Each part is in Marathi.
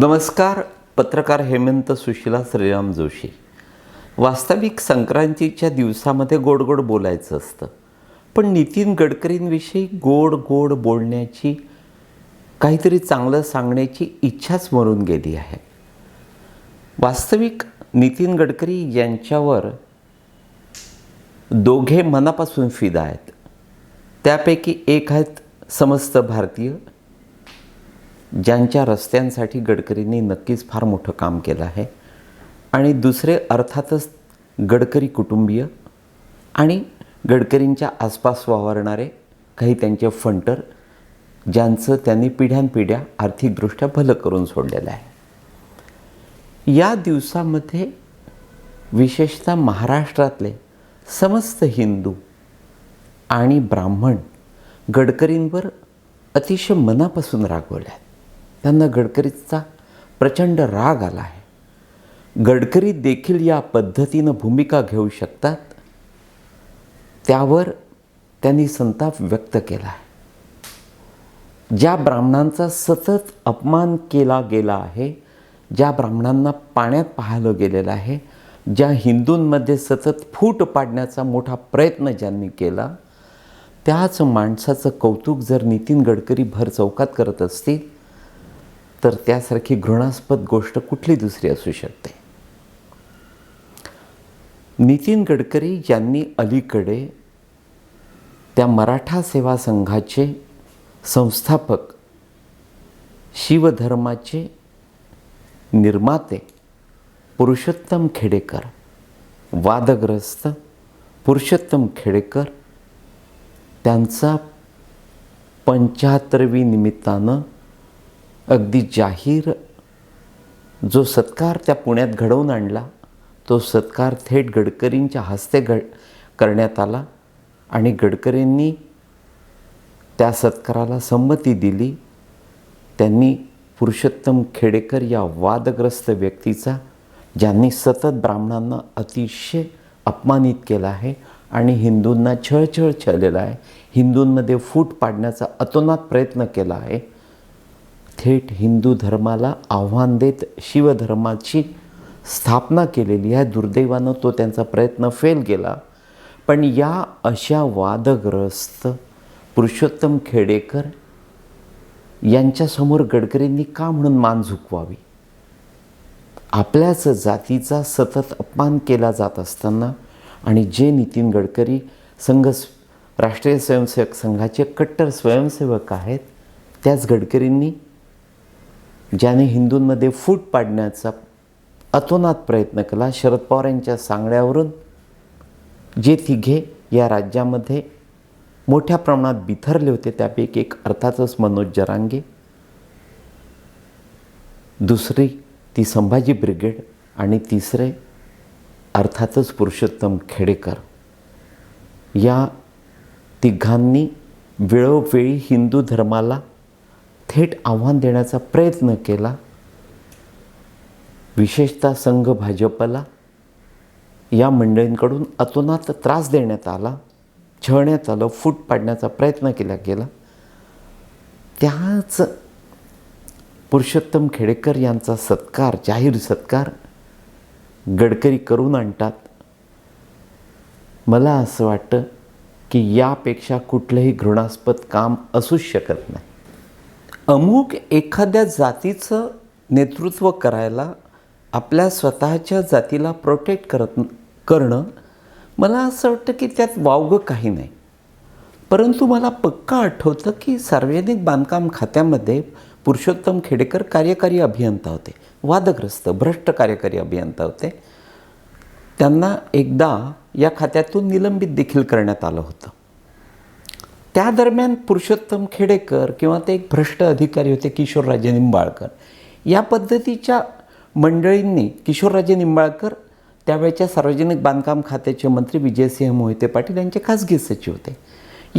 नमस्कार पत्रकार हेमंत सुशिला श्रीराम जोशी. वास्तविक संक्रांतीच्या दिवसामध्ये गोड गोड बोलायचं असतं. पण नितीन गडकरींविषयी गोड गोड बोलण्याची काहीतरी चांगलं सांगण्याची इच्छाच मरून गेली आहे. वास्तविक नितीन गडकरी यांच्यावर दोघे मनापासून फिदा आहेत. त्यापैकी एक आहेत समस्त भारतीय ज्यांच्या रस्त्यांसाठी गडकरींनी नक्कीच फार मोठं काम केलं आहे. आणि दुसरे अर्थातच गडकरी कुटुंबीय आणि गडकरींच्या आसपास वावरणारे काही त्यांचे फंटर ज्यांचं त्यांनी पिढ्यानपिढ्या आर्थिकदृष्ट्या भलं करून सोडलेलं आहे. या दिवसामध्ये विशेषतः महाराष्ट्रातले समस्त हिंदू आणि ब्राह्मण गडकरींवर अतिशय मनापासून रागवले आहेत. त्यांना गडकरीचा प्रचंड राग आला आहे. गडकरी देखील या पद्धतीनं भूमिका घेऊ शकतात? त्यावर त्यांनी संताप व्यक्त केला आहे. ज्या ब्राह्मणांचा सतत अपमान केला गेला आहे ज्या ब्राह्मणांना पाण्यात पाहिलं गेलेलं आहे ज्या हिंदूंमध्ये सतत फूट पाडण्याचा मोठा प्रयत्न ज्यांनी केला त्याच माणसाचं कौतुक जर नितीन गडकरी भर चौकात करत असतील तर त्यासारखी घृणास्पद गोष्ट कुठली दुसरी असू शकते? नितीन गडकरी यांनी अलीकडे त्या मराठा सेवा संघाचे संस्थापक शिवधर्माचे निर्माते पुरुषोत्तम खेडेकर वादग्रस्त पुरुषोत्तम खेडेकर त्यांचा पंच्याहत्तरवी निमित्तानं अगदी जाहीर जो सत्कार त्या पुण्यात घडवून आणला तो सत्कार थेट गडकरींच्या हस्ते घड करण्यात आला आणि गडकरींनी त्या सत्काराला संमती दिली. त्यांनी पुरुषोत्तम खेडेकर या वादग्रस्त व्यक्तीचा ज्यांनी सतत ब्राह्मणांना अतिशय अपमानित केला आहे आणि हिंदूंना छळछळ छळलेला आहे हिंदूंमध्ये फूट पाडण्याचा अतोनात प्रयत्न केला आहे थेट हिंदू धर्माला आव्हान देत शिवधर्माची स्थापना केलेली आहे. दुर्दैवानं तो त्यांचा प्रयत्न फेल गेला. पण या अशा वादग्रस्त पुरुषोत्तम खेडेकर यांच्यासमोर गडकरींनी का म्हणून मान झुकवावी? आपल्याच जातीचा सतत अपमान केला जात असताना आणि जे नितीन गडकरी संघ राष्ट्रीय स्वयंसेवक संघाचे कट्टर स्वयंसेवक आहेत त्याच गडकरींनी ज्याने हिंदूंमध्ये फूट पाडण्याचा अतोनात प्रयत्न केला शरद पवार यांच्या सांगण्यावरून जे तिघे या राज्यामध्ये मोठ्या प्रमाणात बिथरले होते त्यापैकी एक अर्थातच मनोज जरांगे दुसरी ती संभाजी ब्रिगेड आणि तिसरे अर्थातच पुरुषोत्तम खेडेकर. या तिघांनी वेळोवेळी हिंदू धर्माला थेट आव्हान देण्याचा प्रयत्न केला. विशेषतः संघ भाजपला या मंडळींकडून अतोनात त्रास देण्यात आला छळण्यात आलं फूट पाडण्याचा प्रयत्न केला गेला. त्याच पुरुषोत्तम खेडेकर यांचा सत्कार जाहीर सत्कार गडकरी करून आणतात. मला असं वाटतं की यापेक्षा कुठलंही घृणास्पद काम असूच शकत नाही. अमुक एखाद्या जातीचं नेतृत्व करायला आपल्या स्वतःच्या जातीला प्रोटेक्ट करत करणं मला असं वाटतं की त्यात वावगं काही नाही. परंतु मला पक्का आठवतं की सार्वजनिक बांधकाम खात्यामध्ये पुरुषोत्तम खेडेकर कार्यकारी अभियंता होते. वादग्रस्त भ्रष्ट कार्यकारी अभियंता होते. त्यांना एकदा या खात्यातून निलंबित देखील करण्यात आलं होतं. त्या दरम्यान पुरुषोत्तम खेडेकर किंवा ते एक भ्रष्ट अधिकारी होते किशोरराजे निंबाळकर. या पद्धतीच्या मंडळींनी किशोरराजे निंबाळकर त्यावेळच्या सार्वजनिक बांधकाम खात्याचे मंत्री विजयसिंह मोहिते पाटील यांचे खासगी सचिव होते.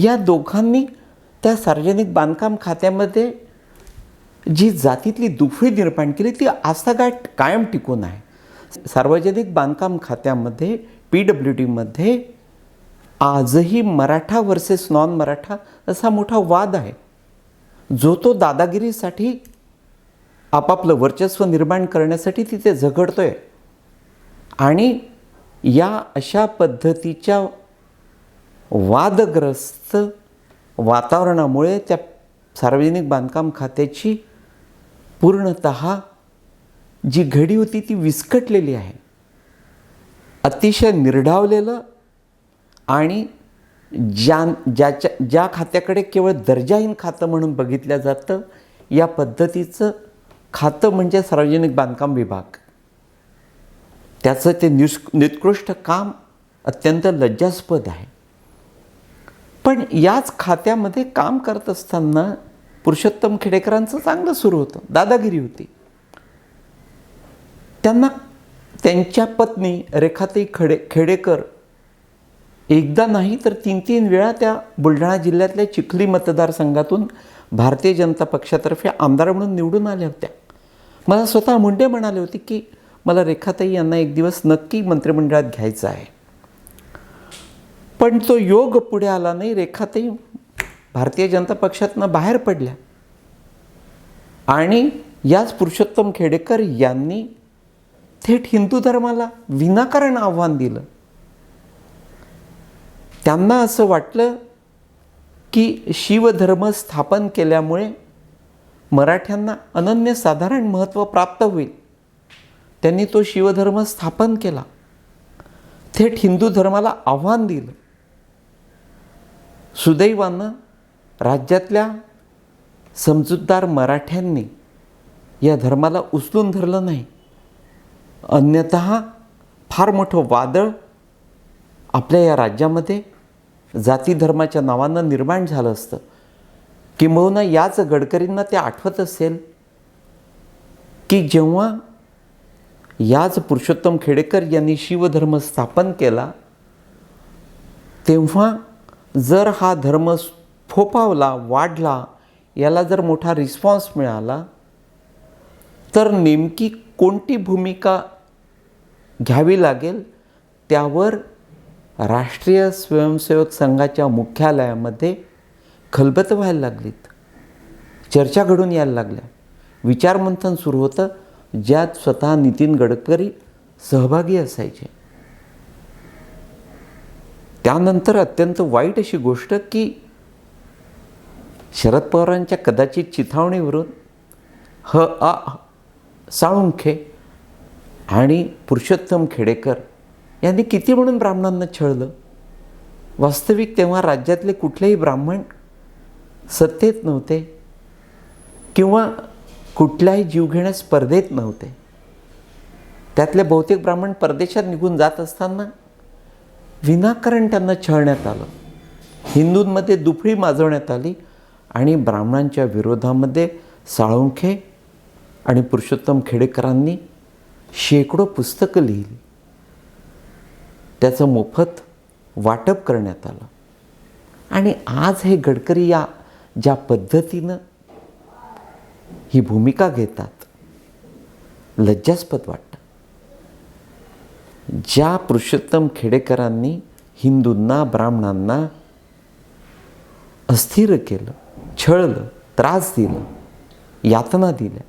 या दोघांनी त्या सार्वजनिक बांधकाम खात्यामध्ये जी जातीतली दुफळी निर्माण केली ती आस्थागाठ कायम टिकून आहे. सार्वजनिक बांधकाम खात्यामध्ये पी डब्ल्यू डीमध्ये आजही मराठा वर्सेस नॉन मराठा असा मोठा वाद आहे. जो तो दादागिरीसाठी आपापलं वर्चस्व निर्माण करण्यासाठी तिथे झगडतोय. आणि या अशा पद्धतीच्या वादग्रस्त वातावरणामुळे त्या सार्वजनिक बांधकाम खात्याची पूर्णत जी घडी होती ती विस्कटलेली आहे. अतिशय निर्ढावलेलं आणि ज्या ज्याच्या ज्या खात्याकडे केवळ दर्जाहीन खातं म्हणून बघितलं जातं या पद्धतीचं खातं म्हणजे सार्वजनिक बांधकाम विभाग. त्याचं ते निस् निकृष्ट काम अत्यंत लज्जास्पद आहे. पण याच खात्यामध्ये काम करत असताना पुरुषोत्तम खेडेकरांचं चांगलं सुरू होतं दादागिरी होती. त्यांना त्यांच्या पत्नी रेखाताई खडे खेडेकर एकदा नाही तर तीन तीन वेळा त्या बुलढाणा जिल्ह्यातल्या चिखली मतदारसंघातून भारतीय जनता पक्षातर्फे आमदार म्हणून निवडून आल्या होत्या. मला स्वतः मुंडे म्हणाले होते की मला रेखाताई यांना एक दिवस नक्की मंत्रिमंडळात घ्यायचं आहे. पण तो योग पुढे आला नाही रेखाताई भारतीय जनता पक्षातनं बाहेर पडल्या. आणि याच पुरुषोत्तम खेडेकर यांनी थेट हिंदू धर्माला विनाकारण आव्हान दिलं. त्यांना असं वाटलं की शिवधर्म स्थापन केल्यामुळे मराठ्यांना अनन्यसाधारण महत्त्व प्राप्त होईल. त्यांनी तो शिवधर्म स्थापन केला. थेट हिंदू धर्माला आव्हान दिलं. सुदैवानं राज्यातल्या समजूतदार मराठ्यांनी या धर्माला उचलून धरलं नाही. अन्यत फार मोठं वादळ आपल्या या राज्यामध्ये जाती धर्माच्या नावानं निर्माण झालं असतं. किंबहुना याच गडकरींना ते आठवत असेल. की जेव्हा याच पुरुषोत्तम खेडेकर यांनी शिवधर्म स्थापन केला तेव्हा जर हा धर्म फोपावला वाढला याला जर मोठा रिस्पॉन्स मिळाला तर नेमकी कोणती भूमिका घ्यावी लागेल? त्यावर राष्ट्रीय स्वयंसेवक संघाच्या मुख्यालयामध्ये खलबत व्हायला लागलीत. चर्चा घडून यायला लागल्या. विचारमंथन सुरू होतं ज्यात स्वतः नितीन गडकरी सहभागी असायचे. त्यानंतर अत्यंत वाईट अशी गोष्ट की शरद पवारांच्या कदाचित चिथावणीवरून ह आ साळुंखे आणि पुरुषोत्तम खेडेकर यांनी किती म्हणून ब्राह्मणांना छळलं? वास्तविक तेव्हा राज्यातले कुठलेही ब्राह्मण सत्तेत नव्हते किंवा कुठल्याही जीवघेण्या स्पर्धेत नव्हते. त्यातले बहुतेक ब्राह्मण परदेशात निघून जात असताना विनाकारण त्यांना छळण्यात आलं. हिंदूंमध्ये दुफळी माजवण्यात आली आणि ब्राह्मणांच्या विरोधामध्ये साळुंखे आणि पुरुषोत्तम खेडेकरांनी शेकडो पुस्तकं लिहिली. त्याचं मोफत वाटप करण्यात आलं. आणि आज हे गडकरी या ज्या पद्धतीनं ही भूमिका घेतात लज्जास्पद वाटतं. ज्या पुरुषोत्तम खेडेकरांनी हिंदूंना ब्राह्मणांना अस्थिर केलं छळलं त्रास दिलं यातना दिल्या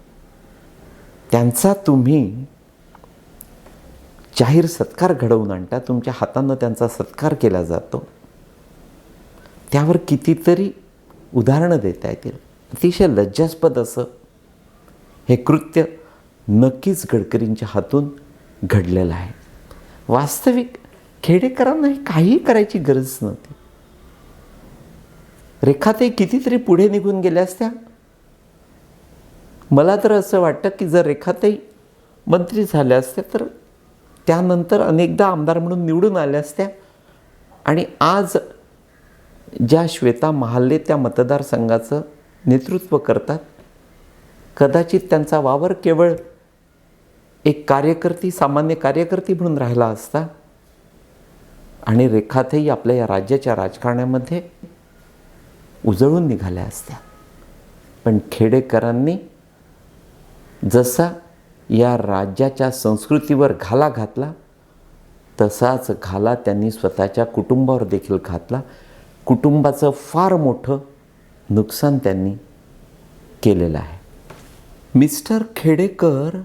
त्यांचा तुम्ही जाहीर सत्कार घडवून आणता तुमच्या हातानं त्यांचा सत्कार केला जातो. त्यावर कितीतरी उदाहरणं देता येतील. अतिशय लज्जास्पद असं हे कृत्य नक्कीच गडकरींच्या हातून घडलेलं आहे. वास्तविक खेडेकरांना हे काहीही करायची गरज नव्हती. रेखाताई कितीतरी पुढे निघून गेल्या असत्या. मला तर असं वाटतं की जर रेखाताई मंत्री झाल्या असत्या तर त्यानंतर अनेकदा आमदार म्हणून निवडून आल्या असत्या. आणि आज ज्या श्वेता महाल्ले त्या मतदारसंघाचं नेतृत्व करतात कदाचित त्यांचा वावर केवळ एक कार्यकर्ती सामान्य कार्यकर्ती म्हणून राहिला असता आणि रेखातही आपल्या या राज्याच्या राजकारणामध्ये उजळून निघाल्या असत्या. पण खेडेकरांनी जसा या राज्याच्या संस्कृतीवर घाला घातला तसाच घाला त्यांनी स्वतःच्या कुटुंबावर देखील घातला. कुटुंबाचं फार मोठं नुकसान त्यांनी केलेलं आहे. मिस्टर खेडेकर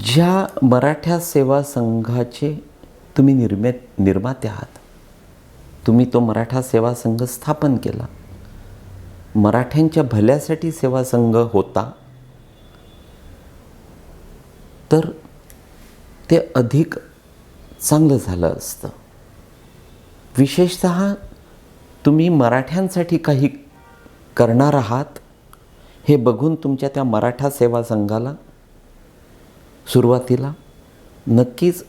ज्या मराठा सेवा संघाचे तुम्ही निर्मे निर्माते आहात तुम्ही तो मराठा सेवा संघ स्थापन केला. मराठ्यांच्या भल्यासाठी सेवा संघ होता. तर ते अधिक चांगलं झालं असतं. विशेषत तुम्ही मराठ्यांसाठी काही करणार आहात हे बघून तुमच्या त्या मराठा सेवा संघाला सुरुवातीला नक्कीच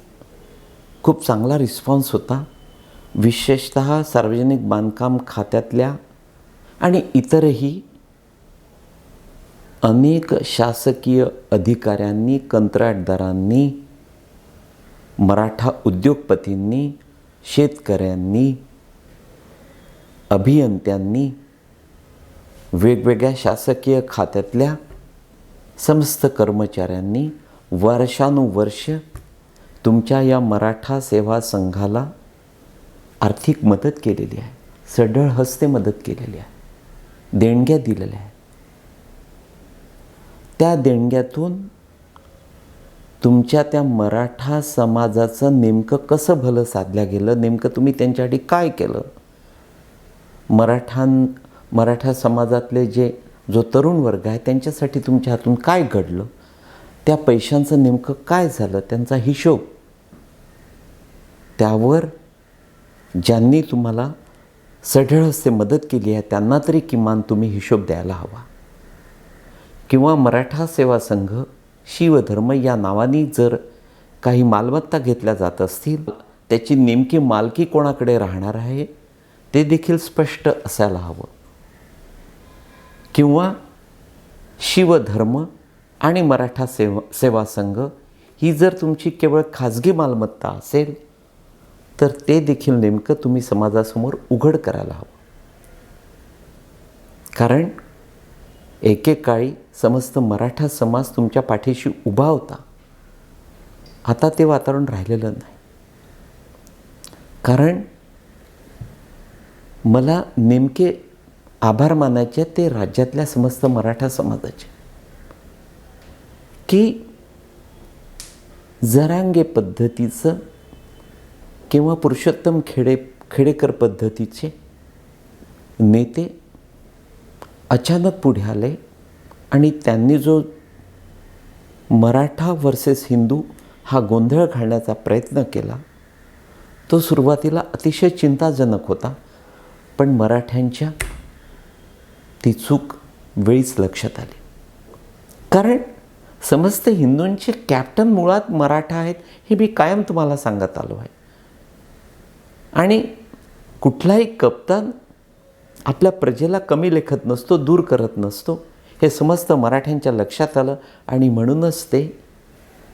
खूप चांगला रिस्पॉन्स होता. विशेषत सार्वजनिक बांधकाम खात्यातल्या आणि इतरही अनेक शासकीय अधिकाऱ्यांनी कंत्राटदारांनी मराठा उद्योगपतींनी शेतकऱ्यांनी अभियंत्यांनी वेगवेगळ्या शासकीय खात्यातल्या समस्त कर्मचाऱ्यांनी वर्षानुवर्ष तुमच्या या मराठा सेवा संघाला आर्थिक मदत केलेली आहे. सढळ हस्ते मदत केलेली आहे. देणग्या दिलेल्या आहेत. त्या देणग्यातून तुमच्या त्या मराठा समाजाचं नेमकं कसं भलं साधलं गेलं? नेमकं तुम्ही त्यांच्यासाठी काय केलं? मराठां मराठा समाजातले जे जो तरुण वर्ग आहे त्यांच्यासाठी तुमच्या हातून काय घडलं? त्या पैशांचं नेमकं काय झालं? त्यांचा हिशोब. त्यावर ज्यांनी तुम्हाला सढळ असते मदत केली आहे त्यांना तरी किमान तुम्ही हिशोब द्यायला हवा. किंवा मराठा सेवा संघ शिवधर्म या नावाने जर काही मालमत्ता घेतल्या जात असतील त्याची नेमकी मालकी कोणाकडे राहणार आहे ते देखील स्पष्ट असायला हवं. किंवा शिवधर्म आणि मराठा सेवा सेवा संघ ही जर तुमची केवळ खाजगी मालमत्ता असेल तर ते देखील नेमकं तुम्ही समाजासमोर उघड करायला हवं. कारण एकेकाळी समस्त मराठा समाज तुमच्या पाठीशी उभा होता. आता ते वातावरण राहिलेलं नाही. कारण मला नेमके आभार मानायचे ते राज्यातल्या समस्त मराठा समाजाचे. की जरांगे पद्धतीचं किंवा पुरुषोत्तम खेडे खेडेकर पद्धतीचे नेते अचानक पुढे आले आणि त्यांनी जो मराठा वर्सेस हिंदू हा गोंधळ घालण्याचा प्रयत्न केला तो सुरुवातीला अतिशय चिंताजनक होता पण मराठ्यांच्या ती चूक वेळीच लक्षात आली. कारण समस्त हिंदूंचे कॅप्टन मुळात मराठा आहेत हे मी कायम तुम्हाला सांगत आलो आहे. आणि कुठलाही कप्तान आपल्या प्रजेला कमी लेखत नसतो दूर करत नसतो. हे समस्त मराठ्यांच्या लक्षात आलं आणि म्हणूनच ते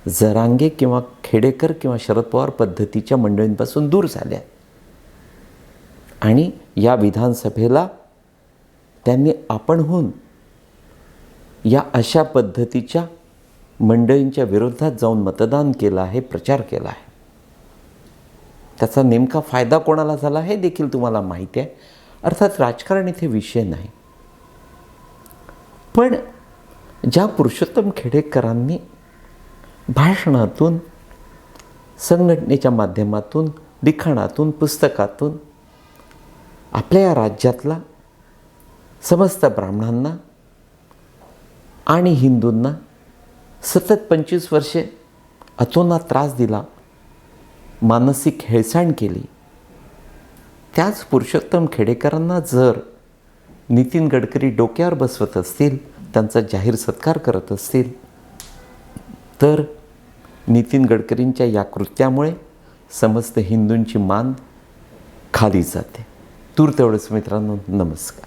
जरांगे किंवा खेडेकर किंवा शरद पवार पद्धतीच्या मंडळींपासून दूर झाल्या आणि या विधानसभेला त्यांनी आपणहून या अशा पद्धतीच्या मंडळींच्या विरोधात जाऊन मतदान केलं आहे प्रचार केला आहे. त्याचा नेमका फायदा कोणाला झाला हे देखील तुम्हाला माहिती आहे. अर्थात राजकारण इथे विषय नाही. पण ज्या पुरुषोत्तम खेडेकरांनी भाषणातून संघटनेच्या माध्यमातून लिखाणातून पुस्तकातून आपल्या या राज्यातला समस्त ब्राह्मणांना आणि हिंदूंना सतत पंचवीस वर्षे अतोना त्रास दिला मानसिक हेळसांड केली. त्याच पुरुषोत्तम खेडेकरांना जर नितीन गडकरी डोक्यावर बसवत असतील त्यांचा जाहीर सत्कार करत असतील तर नितीन गडकरींच्या या कृत्यामुळे समस्त हिंदूंची मान खाली जाते. तूर तेवढंच मित्रांनो नमस्कार.